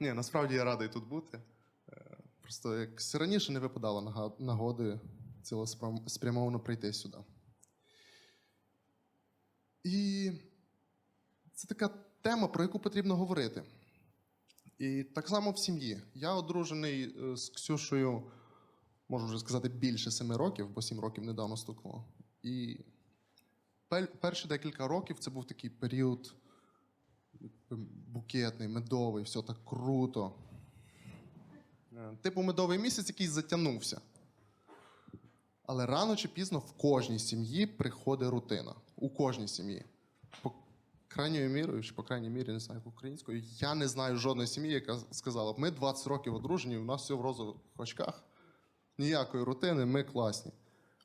Ні, насправді я радий тут бути. Е, Просто якось раніше не випадало нагоди цілеспрямовано прийти сюди. І це така тема, про яку потрібно говорити. І так само в сім'ї. Я одружений е, з Ксюшею, можу вже сказати, більше семи років, бо сім років недавно стукнуло. І перші декілька років це був такий період букетний, медовий, все так круто. Е, Типу медовий місяць якийсь затягнувся. Але рано чи пізно в кожній сім'ї приходить рутина. У кожній сім'ї. По крайньою мірою, чи по крайній мірі, не знаю, українською, я не знаю жодної сім'ї, яка сказала ми 20 років одружені, у нас все в розових очках, ніякої рутини, ми класні.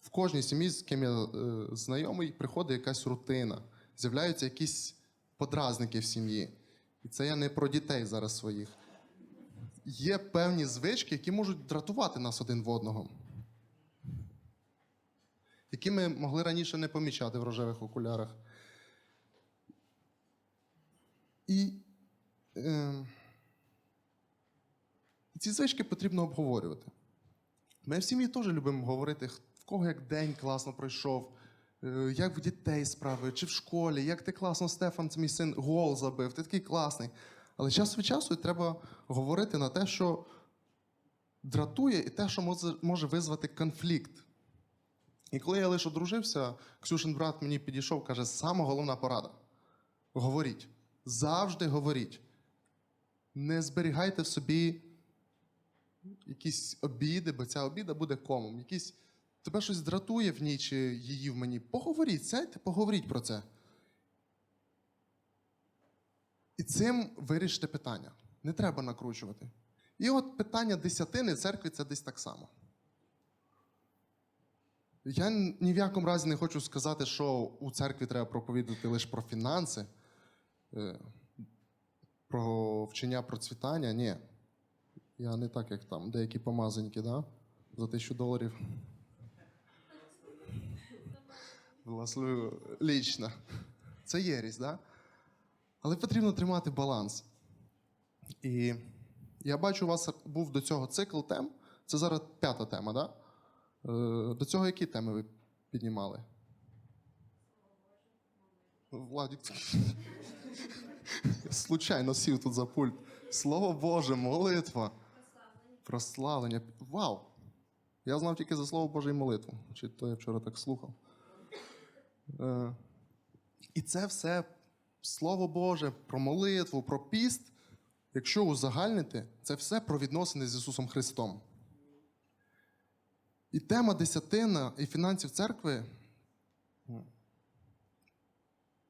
В кожній сім'ї, з ким я е, знайомий, приходить якась рутина, з'являються якісь подразники в сім'ї. І це я не про дітей зараз своїх. Є певні звички, які можуть дратувати нас один в одного які ми могли раніше не помічати в рожевих окулярах. І е, ці звички потрібно обговорювати. Ми в сім'ї теж любимо говорити, в кого як день класно пройшов, як в дітей справи, чи в школі, як ти класно, Стефан, це мій син, гол забив, ти такий класний. Але час від часу треба говорити на те, що дратує, і те, що може, може визвати конфлікт. І коли я лише одружився, Ксюшин брат мені підійшов, каже: сама головна порада. Говоріть. Завжди говоріть. Не зберігайте в собі якісь обіди, бо ця обіда буде комом. Якісь тебе щось дратує в ній чи її в мені. Поговоріть, сядьте, поговоріть про це. І цим вирішите питання. Не треба накручувати. І от питання десятини церкві це десь так само. Я ні в якому разі не хочу сказати, що у церкві треба проповідувати лише про фінанси, е, про вчення процвітання. Ні. Я не так, як там, деякі помазаньки, да? за тисячу доларів. Власлую лічно. Це єрість, да? Але потрібно тримати баланс. І я бачу, у вас був до цього цикл тем. Це зараз п'ята тема, да? Е, До цього які теми ви піднімали? Владик. Случайно сів тут за пульт. Слово Боже, молитва. Прославлення. Вау! Я знав тільки за Слово Боже і молитву. Чи то я вчора так слухав. Е, І це все Слово Боже, про молитву, про піст. Якщо узагальнити, це все про відносини з Ісусом Христом. І тема десятина і фінансів церкви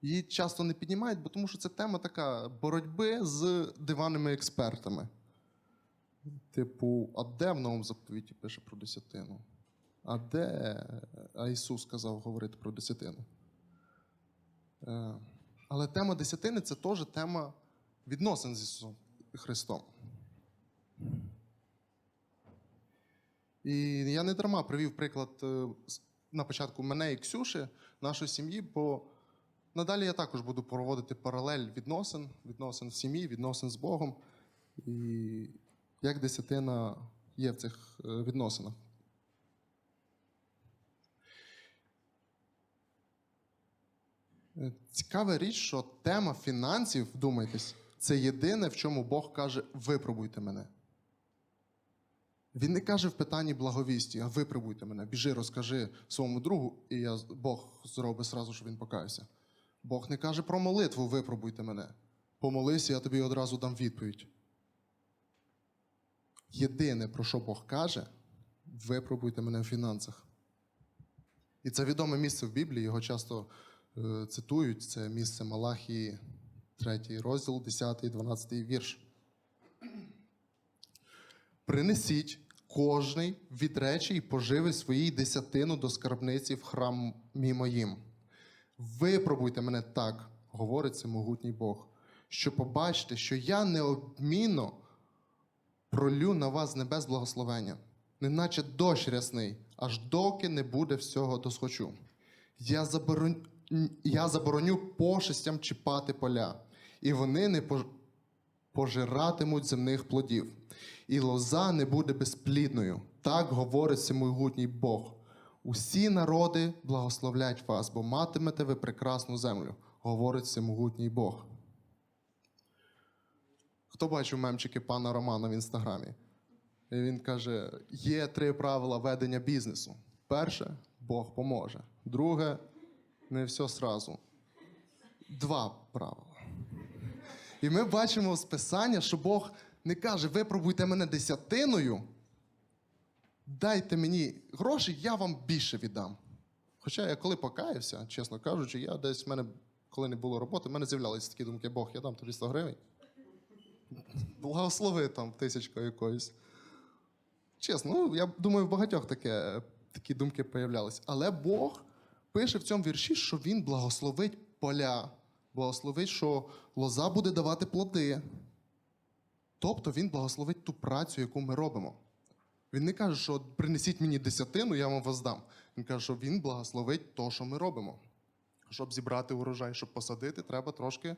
її часто не піднімають, бо тому що це тема така боротьби з диванними експертами. Типу, а де в новому заповіті пише про десятину? А де а Ісус сказав говорити про десятину? Е, Але тема десятини це теж тема відносин з Ісусом Христом. І я не дарма привів приклад е, на початку мене і Ксюші, нашої сім'ї, бо надалі я також буду проводити паралель відносин, відносин в сім'ї, відносин з Богом. І як десятина є в цих е, відносинах. Цікава річ, що тема фінансів, вдумайтесь, це єдине, в чому Бог каже: випробуйте мене. Він не каже в питанні благовісті, а випробуйте мене, біжи, розкажи своєму другу, і я, Бог зробить сразу, що він покаявся. Бог не каже про молитву, випробуйте мене. Помолися, я тобі одразу дам відповідь. Єдине, про що Бог каже, випробуйте мене в фінансах. І це відоме місце в Біблії, його часто е, цитують. Це місце Малахії, 3 розділ, 10, 12 вірш. Принесіть кожний від речі і поживи своїй десятину до скарбниці в храмі моїм. Випробуйте мене так, говорить всемогутній Бог, що побачите, що я неодмінно пролю на вас небес благословення, неначе дощ рясний, аж доки не буде всього досхочу. Я забороню, я забороню пошестям чіпати поля, і вони не пожиратимуть земних плодів, і лоза не буде безплідною. Так говорить всемогутній Бог. Усі народи благословлять вас, бо матимете ви прекрасну землю, говорить всемогутній Бог. Хто бачив мемчики пана Романа в інстаграмі? І він каже: є три правила ведення бізнесу. Перше Бог поможе. Друге не все сразу. Два правила. І ми бачимо з Писання, що Бог не каже: випробуйте мене десятиною, дайте мені гроші, я вам більше віддам. Хоча я коли покаявся, чесно кажучи, я десь в мене, коли не було роботи, в мене з'являлися такі думки, Бог, я дам тобі 100 гривень. Благослови там тисячкою якоюсь. Чесно, ну, я думаю, в багатьох таке, такі думки появлялись. Але Бог пише в цьому вірші, що Він благословить поля, благословить, що лоза буде давати плоди. Тобто Він благословить ту працю, яку ми робимо. Він не каже, що принесіть мені десятину, я вам воздам. Він каже, що Він благословить то, що ми робимо. Щоб зібрати урожай, щоб посадити, треба трошки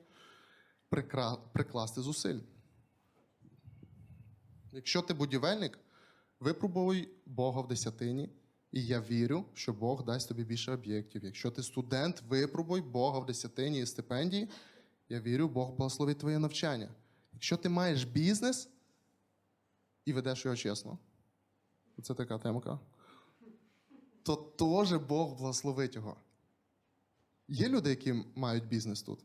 прикра... прикласти зусиль. Якщо ти будівельник, випробуй Бога в десятині, і я вірю, що Бог дасть тобі більше об'єктів. Якщо ти студент, випробуй Бога в десятині і стипендії, я вірю, Бог благословить твоє навчання. Якщо ти маєш бізнес і ведеш його чесно, це така темка, то теж Бог благословить його. Є люди, які мають бізнес тут?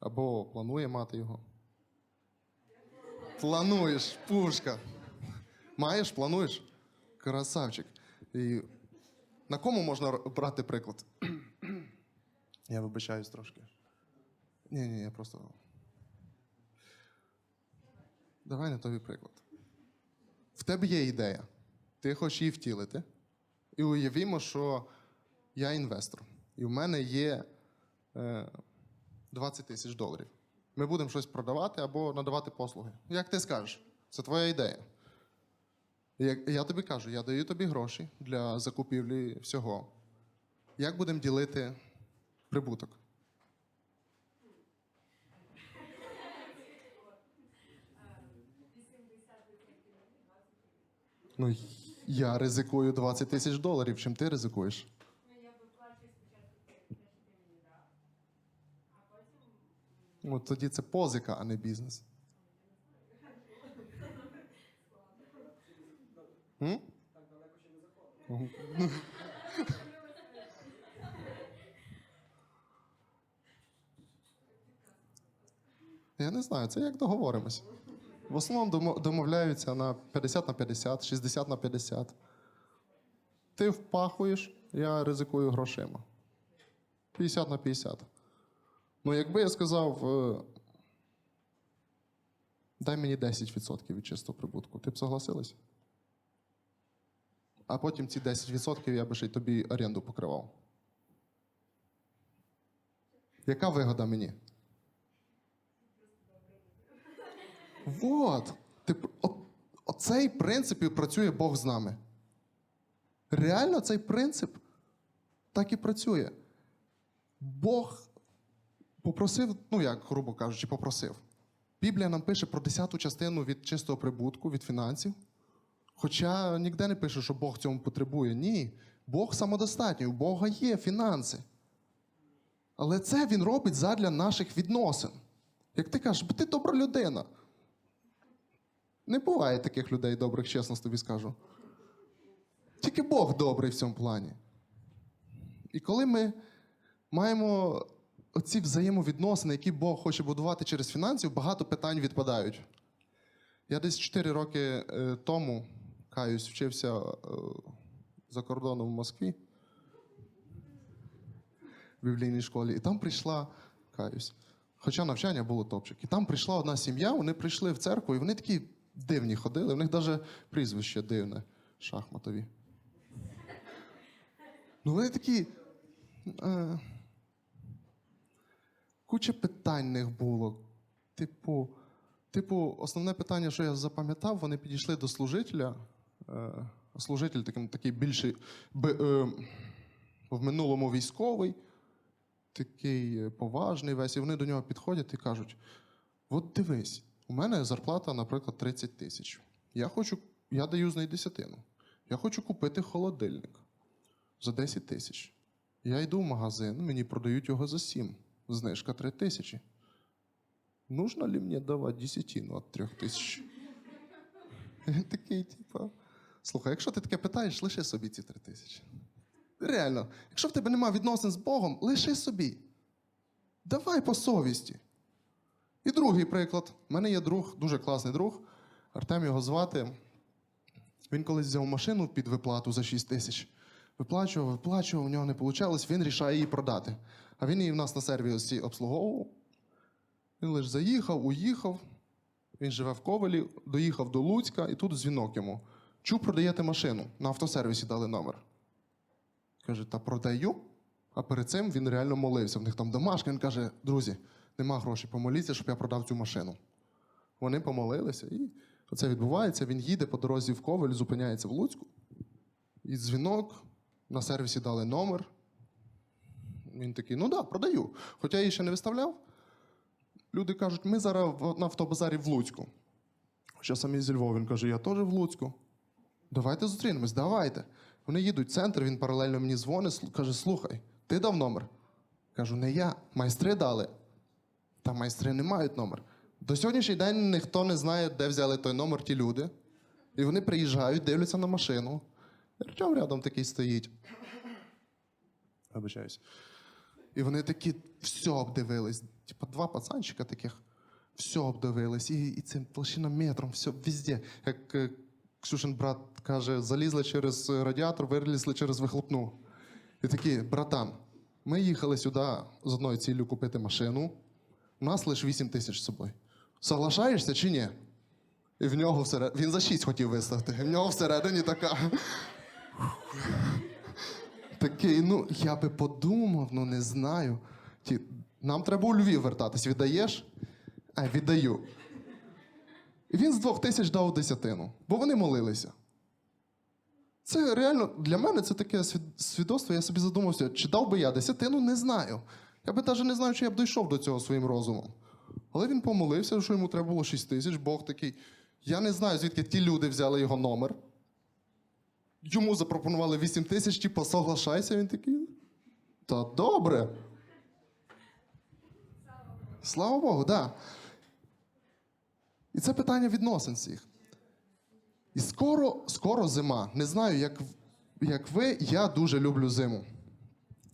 Або планує мати його? Плануєш, пушка. Маєш, плануєш? Красавчик. І на кому можна брати приклад? Я вибачаюсь трошки. Ні, ні, я просто. Давай на тобі приклад. В тебе є ідея. Ти хочеш її втілити. І уявімо, що я інвестор. І в мене є е, 20 тисяч доларів. Ми будемо щось продавати або надавати послуги. Як ти скажеш? Це твоя ідея. Я, я тобі кажу, я даю тобі гроші для закупівлі всього. Як будемо ділити прибуток? Ну, я ризикую 20 тисяч доларів. Чим ти ризикуєш? Ну, тоді це позика, а не бізнес. М? Мгм. Я не знаю, це як договоримось. В основному домовляються на 50 на 50, 60 на 50. Ти впахуєш, я ризикую грошима. 50 на 50. Ну, якби я сказав, е, дай мені 10% від чистого прибутку, ти б согласилась? А потім ці 10% я би ще й тобі оренду покривав. Яка вигода мені? Вот. Ти, от, оцей принцип і працює Бог з нами. Реально цей принцип так і працює. Бог попросив, ну як, грубо кажучи, попросив. Біблія нам пише про десяту частину від чистого прибутку, від фінансів. Хоча ніде не пише, що Бог цьому потребує. Ні. Бог самодостатній, у Бога є фінанси. Але це він робить задля наших відносин. Як ти кажеш, бо ти добра людина. Не буває таких людей добрих, чесно тобі скажу. Тільки Бог добрий в цьому плані. І коли ми маємо оці взаємовідносини, які Бог хоче будувати через фінансів, багато питань відпадають. Я десь 4 роки е, тому, каюсь, вчився е, за кордоном в Москві в біблійній школі, і там прийшла, каюсь. Хоча навчання було топчик. І там прийшла одна сім'я, вони прийшли в церкву, і вони такі дивні ходили. У них навіть прізвище дивне шахматові. Ну, вони такі. Е, куча питань було. Типу, типу, основне питання, що я запам'ятав, вони підійшли до служителя. Е, служитель таким, такий більший е, в минулому військовий, такий е, поважний весь, і вони до нього підходять і кажуть: от дивись, У мене зарплата, наприклад, 30 тисяч. Я хочу, я даю з неї десятину. Я хочу купити холодильник за 10 тисяч. Я йду в магазин, мені продають його за 7. Знижка 3 тисячі. Нужно ли мені давати десятину від 3 тисяч? Такий, типа. Слухай, якщо ти таке питаєш, лиши собі ці 3 тисячі. Реально, якщо в тебе немає відносин з Богом, лиши собі. Давай по совісті. І другий приклад. У мене є друг, дуже класний друг. Артем його звати. Він колись взяв машину під виплату за 6 тисяч. Виплачував, виплачував, у нього не вийшло, він рішає її продати. А він її в нас на сервісі обслуговував. Він лише заїхав, уїхав. Він живе в Ковелі, доїхав до Луцька, і тут дзвінок йому. Чу, продаєте машину. На автосервісі дали номер. Каже, та продаю. А перед цим він реально молився. В них там домашка. Він каже: друзі, нема грошей, помоліться, щоб я продав цю машину. Вони помолилися, і оце відбувається. Він їде по дорозі в Ковель, зупиняється в Луцьку. І дзвінок, на сервісі дали номер. Він такий: ну да, продаю. Хоча я її ще не виставляв. Люди кажуть, ми зараз на автобазарі в Луцьку. Що самі зі Львова. Він каже, я теж в Луцьку. Давайте зустрінемось, давайте. Вони їдуть в центр, він паралельно мені дзвонить, каже: слухай, ти дав номер? Кажу, не я, майстри дали. Та майстри не мають номер. До сьогоднішнього день ніхто не знає, де взяли той номер ті люди. І вони приїжджають, дивляться на машину. Артем рядом такий стоїть. Вибачаюсь. І вони такі все обдивились. Типа два пацанчика таких, все обдивились. І, і цим толщинометром, все везде. Як е, Ксюшин брат каже, залізли через е, радіатор, вилізли через вихлопну. І такі, братан, ми їхали сюди з одною ціллю купити машину. У нас лише 8 тисяч з собою. Соглашаєшся чи ні? І в нього всередині. Він за 6 хотів виставити. І в нього всередині така. Такий, ну, я би подумав, ну не знаю. Ті, нам треба у Львів вертатись. Віддаєш? А, віддаю. І він з двох тисяч дав десятину, бо вони молилися. Це реально для мене це таке свідоцтво. Я собі задумався, чи дав би я десятину, не знаю. Я би навіть не знаю, чи я б дійшов до цього своїм розумом. Але він помолився, що йому треба було 6 тисяч. Бог такий. Я не знаю, звідки ті люди взяли його номер. Йому запропонували 8 тисяч, типу, соглашайся, він такий. Та добре. Слава Богу, так. Да. І це питання відносин всіх. І скоро, скоро зима. Не знаю, як, як ви, я дуже люблю зиму.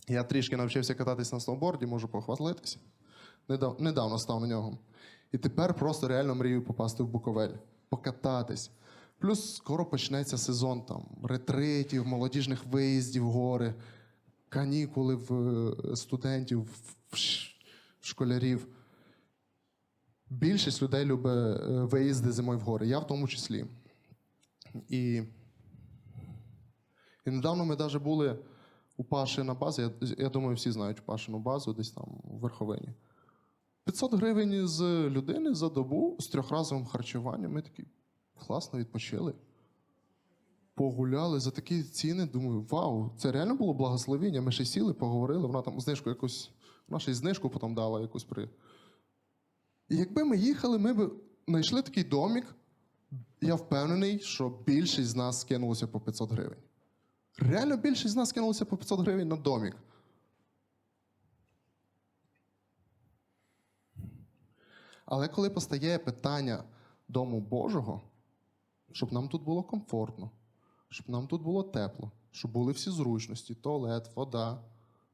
Я трішки навчився кататись на сноуборді, можу похвалитися. Недав, недавно став на нього. І тепер просто реально мрію попасти в Буковель, покататись. Плюс скоро почнеться сезон там ретритів, молодіжних виїздів гори, канікули в е, студентів, в школярів. Більшість людей любить е, виїзди зимою в гори, я в тому числі. І, і недавно ми навіть були у Паші на базі. Я, я думаю, всі знають Пашину базу десь там у Верховині. 500 гривень з людини за добу з трьохразовим харчуванням. Ми такі класно відпочили. Погуляли за такі ціни. Думаю, вау, це реально було благословіння. Ми ще сіли, поговорили. Вона там знижку якусь, вона ще й знижку потім дала якусь при. І якби ми їхали, ми б знайшли такий домік. Я впевнений, що більшість з нас скинулося по 500 гривень. Реально більшість з нас скинулося по 500 гривень на домік. Але коли постає питання дому Божого, щоб нам тут було комфортно, щоб нам тут було тепло, щоб були всі зручності, туалет, вода.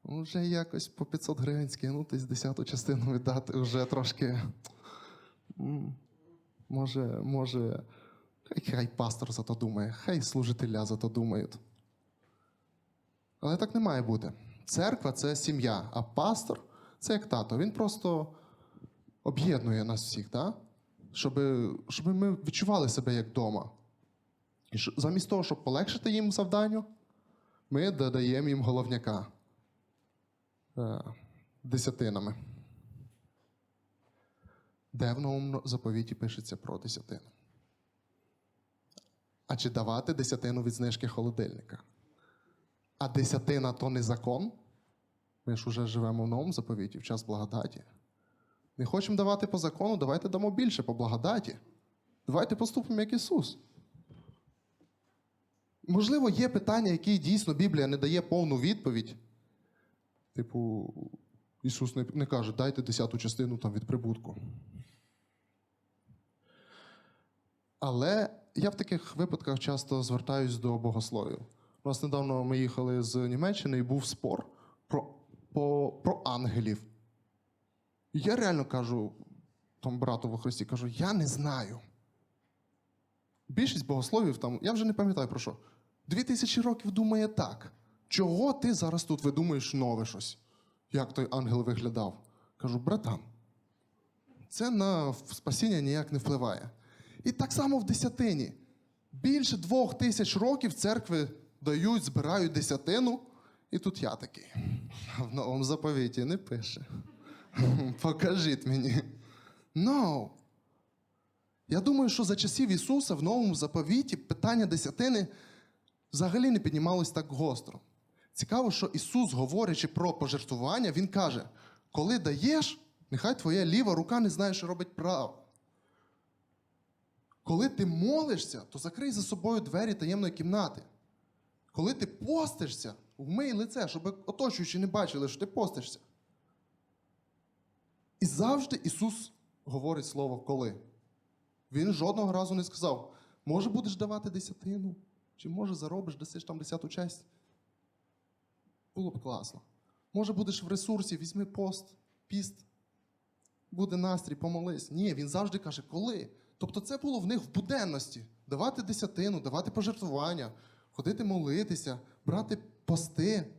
Ну, Вже якось по 500 гривень скинутись, десяту частину віддати вже трошки. Може, може, хай, хай пастор за то думає, хай служителя за то думають. Але так не має бути. Церква це сім'я, а пастор це як тато. Він просто об'єднує нас всіх, да? щоб, щоб ми відчували себе як вдома. І замість того, щоб полегшити їм завданню, ми додаємо їм головняка десятинами. Де в новому заповіті пишеться про десятину? А чи давати десятину від знижки холодильника? А десятина то не закон. Ми ж уже живемо в новому заповіті, в час благодаті. Не хочемо давати по закону, давайте дамо більше по благодаті. Давайте поступимо як Ісус. Можливо, є питання, які дійсно Біблія не дає повну відповідь. Типу, Ісус не, не каже, дайте десяту частину там від прибутку. Але я в таких випадках часто звертаюсь до богословів. У нас недавно ми їхали з Німеччини і був спор про, по, про ангелів. Я реально кажу тому брату во Христі, кажу, я не знаю. Більшість богословів там, я вже не пам'ятаю про що. Дві тисячі років думає так. Чого ти зараз тут видумуєш нове щось? Як той ангел виглядав? Кажу, братан, це на спасіння ніяк не впливає. І так само в десятині. Більше двох тисяч років церкви дають, збирають десятину, і тут я такий. В новому заповіті не пише. Покажіть мені. No. Я думаю, що за часів Ісуса в новому заповіті питання десятини взагалі не піднімалось так гостро. Цікаво, що Ісус, говорячи про пожертвування, Він каже: коли даєш, нехай твоя ліва рука не знає, що робить права. Коли ти молишся, то закрий за собою двері таємної кімнати. Коли ти постишся, вмий лице, щоб оточуючі не бачили, що ти постишся. І завжди Ісус говорить слово коли. Він жодного разу не сказав, може будеш давати десятину, чи може заробиш, дасиш там десяту часть. Було б класно. Може, будеш в ресурсі, візьми пост, піст, буде настрій, помолись. Ні, він завжди каже, коли. Тобто це було в них в буденності. Давати десятину, давати пожертвування, ходити молитися, брати пости.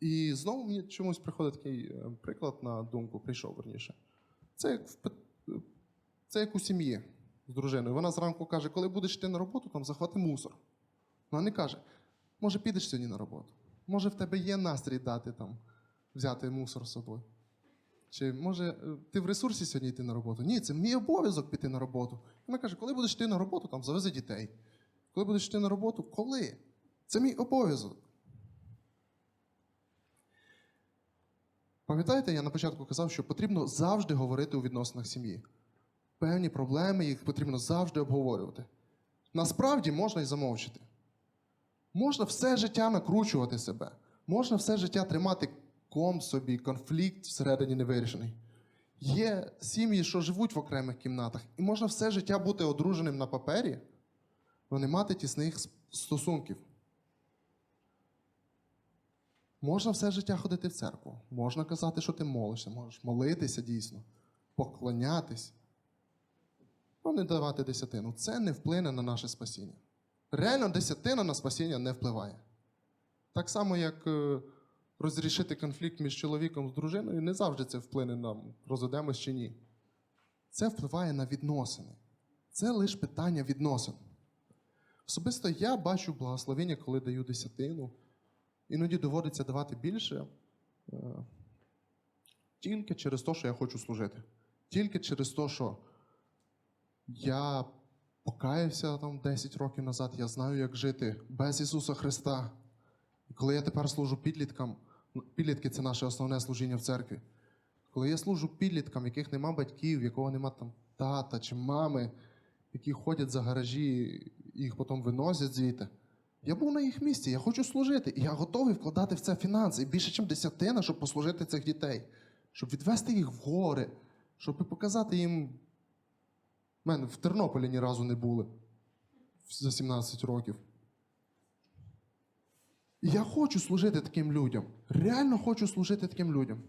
І знову мені чомусь приходить такий е, приклад на думку, прийшов верніше. Це як, в, це як у сім'ї з дружиною. Вона зранку каже, коли будеш йти на роботу, там захвати мусор. Вона не каже, може, підеш сьогодні на роботу? Може, в тебе є настрій дати там, взяти мусор з собою? Чи може е, ти в ресурсі сьогодні йти на роботу? Ні, це мій обов'язок піти на роботу. Вона каже, коли будеш йти на роботу, там завези дітей. Коли будеш йти на роботу, коли? Це мій обов'язок. Пам'ятаєте, я на початку казав, що потрібно завжди говорити у відносинах сім'ї. Певні проблеми, їх потрібно завжди обговорювати. Насправді можна і замовчити. Можна все життя накручувати себе. Можна все життя тримати ком собі, конфлікт всередині невирішений. Є сім'ї, що живуть в окремих кімнатах, і можна все життя бути одруженим на папері, але не мати тісних стосунків. Можна все життя ходити в церкву, можна казати, що ти молишся, можеш молитися дійсно, поклонятись, але не давати десятину. Це не вплине на наше спасіння. Реально, десятина на спасіння не впливає. Так само, як е, розрішити конфлікт між чоловіком з дружиною, не завжди це вплине на розведемось чи ні. Це впливає на відносини. Це лише питання відносин. Особисто я бачу благословення, коли даю десятину. Іноді доводиться давати більше е, тільки через те, що я хочу служити. Тільки через те, що я покаявся там 10 років назад, я знаю, як жити без Ісуса Христа. І коли я тепер служу підліткам, ну, підлітки це наше основне служіння в церкві. Коли я служу підліткам, яких нема батьків, якого нема там тата чи мами, які ходять за гаражі їх потім виносять звідти. Я був на їх місці, я хочу служити, і я готовий вкладати в це фінанси більше, ніж десятина, щоб послужити цих дітей, щоб відвести їх в гори, щоб показати їм. У мене в Тернополі ні разу не були за 17 років. Я хочу служити таким людям. Реально хочу служити таким людям.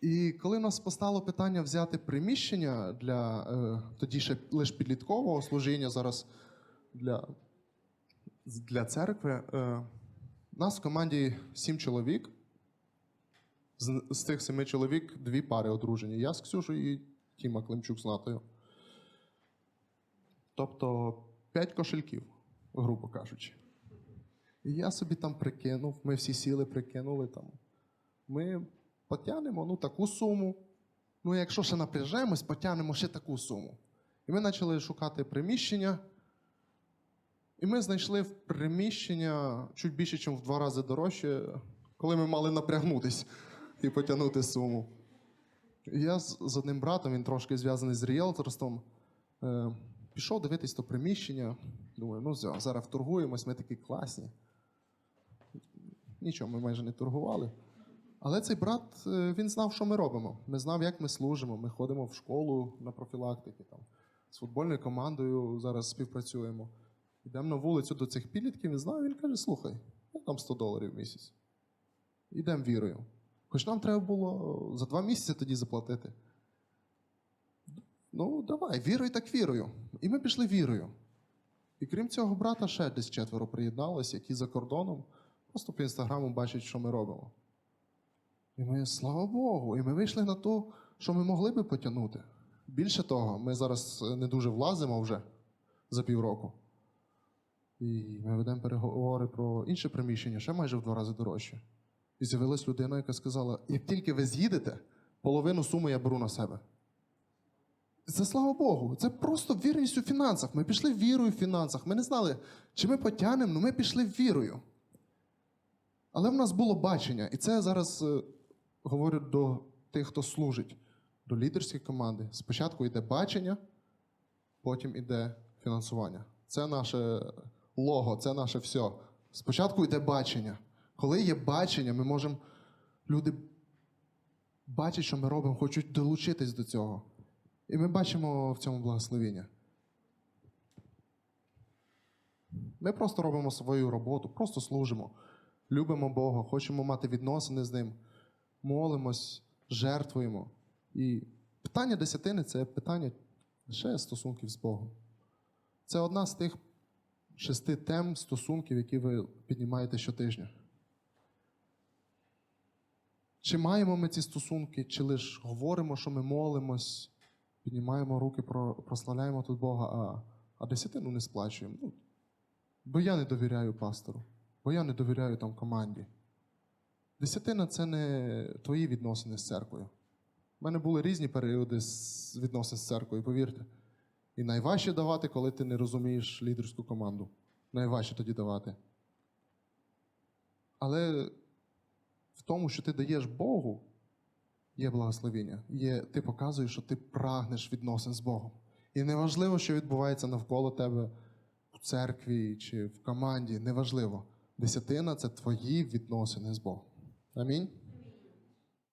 І коли нас постало питання взяти приміщення для е, тоді ще лише підліткового служіння, зараз для, для церкви, е, нас в команді сім чоловік. З, з цих семи чоловік дві пари одружені. Я з Ксюшою і Тіма Климчук з Натою. Тобто п'ять кошельків, грубо кажучи. І я собі там прикинув, ми всі сіли, прикинули там. Ми потягнемо ну, таку суму. Ну, якщо ще напряжемось, потягнемо ще таку суму. І ми почали шукати приміщення. І ми знайшли в приміщення чуть більше, ніж в два рази дорожче, коли ми мали напрягнутись і потягнути суму. Я з, з одним братом, він трошки зв'язаний з ріелторством, е, пішов дивитись то приміщення. Думаю, ну все, зараз вторгуємось, ми такі класні. Нічого, ми майже не торгували. Але цей брат е, він знав, що ми робимо. Ми знав, як ми служимо. Ми ходимо в школу на профілактики. Там, з футбольною командою зараз співпрацюємо. Йдемо на вулицю до цих підлітків, він знає, він каже: слухай, я там 100 доларів в місяць. Йдемо вірою. Хоч нам треба було за два місяці тоді заплатити. Ну, давай, вірою так вірою. І ми пішли вірою. І крім цього, брата ще десь четверо приєдналось, які за кордоном просто по інстаграму бачать, що ми робимо. І ми, слава Богу, і ми вийшли на те, що ми могли би потягнути. Більше того, ми зараз е, не дуже влазимо вже за півроку. І ми ведемо переговори про інше приміщення, ще майже в два рази дорожче. І з'явилась людина, яка сказала: як тільки ви з'їдете, половину суми я беру на себе. Це слава Богу, це просто вірність у фінансах. Ми пішли вірою в фінансах. Ми не знали, чи ми потягнемо, але ми пішли вірою. Але в нас було бачення, і це я зараз е, говорю до тих, хто служить, до лідерської команди. Спочатку йде бачення, потім йде фінансування. Це наше лого, це наше все. Спочатку йде бачення. Коли є бачення, ми можемо. Люди бачать, що ми робимо, хочуть долучитись до цього. І ми бачимо в цьому благословіння. Ми просто робимо свою роботу, просто служимо, любимо Бога, хочемо мати відносини з Ним, молимось, жертвуємо. І питання десятини це питання лише стосунків з Богом. Це одна з тих шести тем стосунків, які ви піднімаєте щотижня. Чи маємо ми ці стосунки, чи лише говоримо, що ми молимось, піднімаємо руки, прославляємо тут Бога, а, а десятину не сплачуємо. Ну, бо я не довіряю пастору, бо я не довіряю там команді. Десятина це не твої відносини з церквою. У мене були різні періоди відносин з церквою, повірте. І найважче давати, коли ти не розумієш лідерську команду. Найважче тоді давати. Але в тому, що ти даєш Богу, є благословіння. Є, ти показуєш, що ти прагнеш відносин з Богом. І неважливо, що відбувається навколо тебе в церкві чи в команді, неважливо. Десятина це твої відносини з Богом. Амінь.